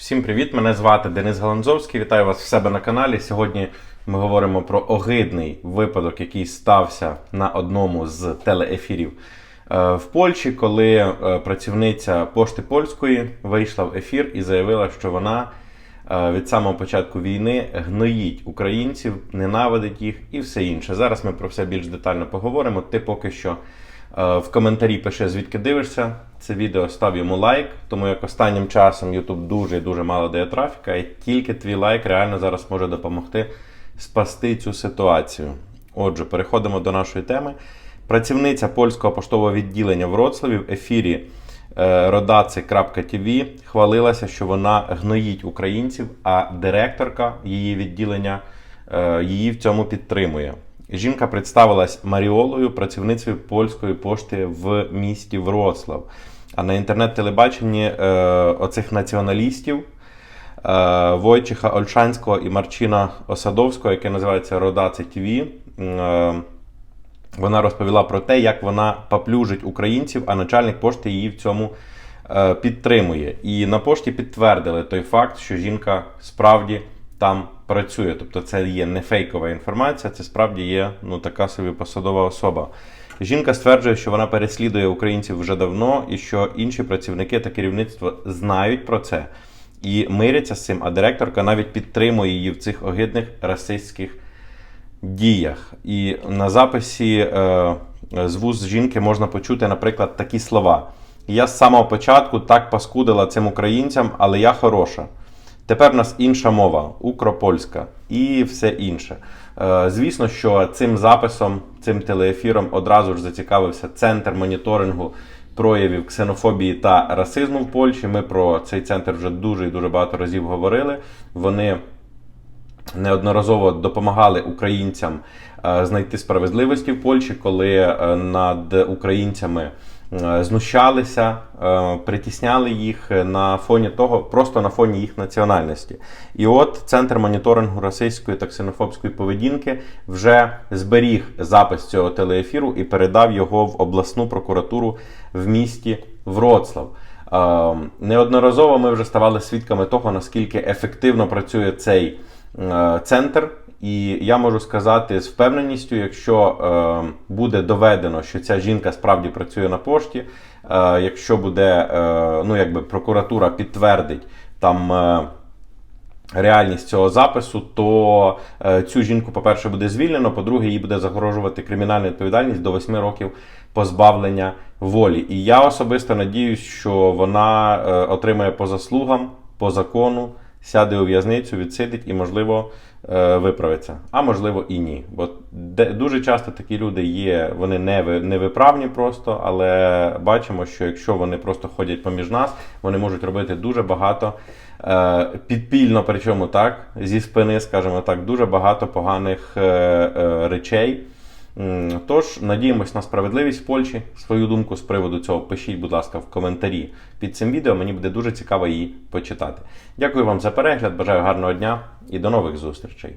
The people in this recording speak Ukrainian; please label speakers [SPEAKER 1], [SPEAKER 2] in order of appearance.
[SPEAKER 1] Всім привіт! Мене звати Денис Галанзовський. Вітаю вас в себе на каналі. Сьогодні ми говоримо про огидний випадок, який стався на одному з телеефірів е, в Польщі, коли е, працівниця пошти польської вийшла в ефір і заявила, що вона е, від самого початку війни гноїть українців, ненавидить їх і все інше. Зараз ми про все більш детально поговоримо. Ти поки що в коментарі пиши, звідки дивишся це відео, став йому лайк, тому як останнім часом YouTube дуже і дуже мало дає трафіка, і тільки твій лайк реально зараз може допомогти спасти цю ситуацію. Отже, переходимо до нашої теми. Працівниця польського поштового відділення в Вроцлаві в ефірі е, rodacy.tv хвалилася, що вона гноїть українців, а директорка її відділення е, її в цьому підтримує. Жінка представилась Маріолою, працівницею польської пошти в місті Вроцлав. А на інтернет-телебаченні е, оцих націоналістів е, Войчиха Ольшанського і Марчина Осадовського, яке називається Родаці ТВ, е, вона розповіла про те, як вона поплюжить українців, а начальник пошти її в цьому е, підтримує. І на пошті підтвердили той факт, що жінка справді там працює. Тобто це є не фейкова інформація, це справді є ну, така собі посадова особа. Жінка стверджує, що вона переслідує українців вже давно, і що інші працівники та керівництво знають про це і миряться з цим, а директорка навіть підтримує її в цих огидних расистських діях. І на записі е, з вуз жінки можна почути, наприклад, такі слова: Я з самого початку так паскудила цим українцям, але я хороша. Тепер в нас інша мова, укропольська і все інше. Е, Звісно, що цим записом, цим телеефіром одразу ж зацікавився центр моніторингу проявів ксенофобії та расизму в Польщі. Ми про цей центр вже дуже і дуже багато разів говорили. Вони неодноразово допомагали українцям е, знайти справедливості в Польщі, коли е, над українцями знущалися, е, притісняли їх на фоні того, просто на фоні їх національності. І от центр моніторингу расистської та ксенофобської поведінки вже зберіг запис цього телеефіру і передав його в обласну прокуратуру в місті Вроцлав. Е, Неодноразово ми вже ставали свідками того, наскільки ефективно працює цей е, центр. І я можу сказати з впевненістю, якщо е, буде доведено, що ця жінка справді працює на пошті, е, якщо буде, е, ну якби прокуратура підтвердить там. Е, реальність цього запису, то е, цю жінку, по-перше, буде звільнено, по-друге, їй буде загрожувати кримінальна відповідальність до 8 років позбавлення волі. І я особисто надіюсь, що вона е, отримає по заслугам, по закону, сяде у в'язницю, відсидить і, можливо, е, виправиться. А можливо і ні. Бо дуже часто такі люди є, вони не, ви- невиправні просто, але бачимо, що якщо вони просто ходять поміж нас, вони можуть робити дуже багато е, підпільно, причому так, зі спини, скажімо так, дуже багато поганих е, речей. Тож надіємось на справедливість в Польщі. Свою думку з приводу цього пишіть, будь ласка, в коментарі під цим відео. Мені буде дуже цікаво її почитати. Дякую вам за перегляд, бажаю гарного дня і до нових зустрічей.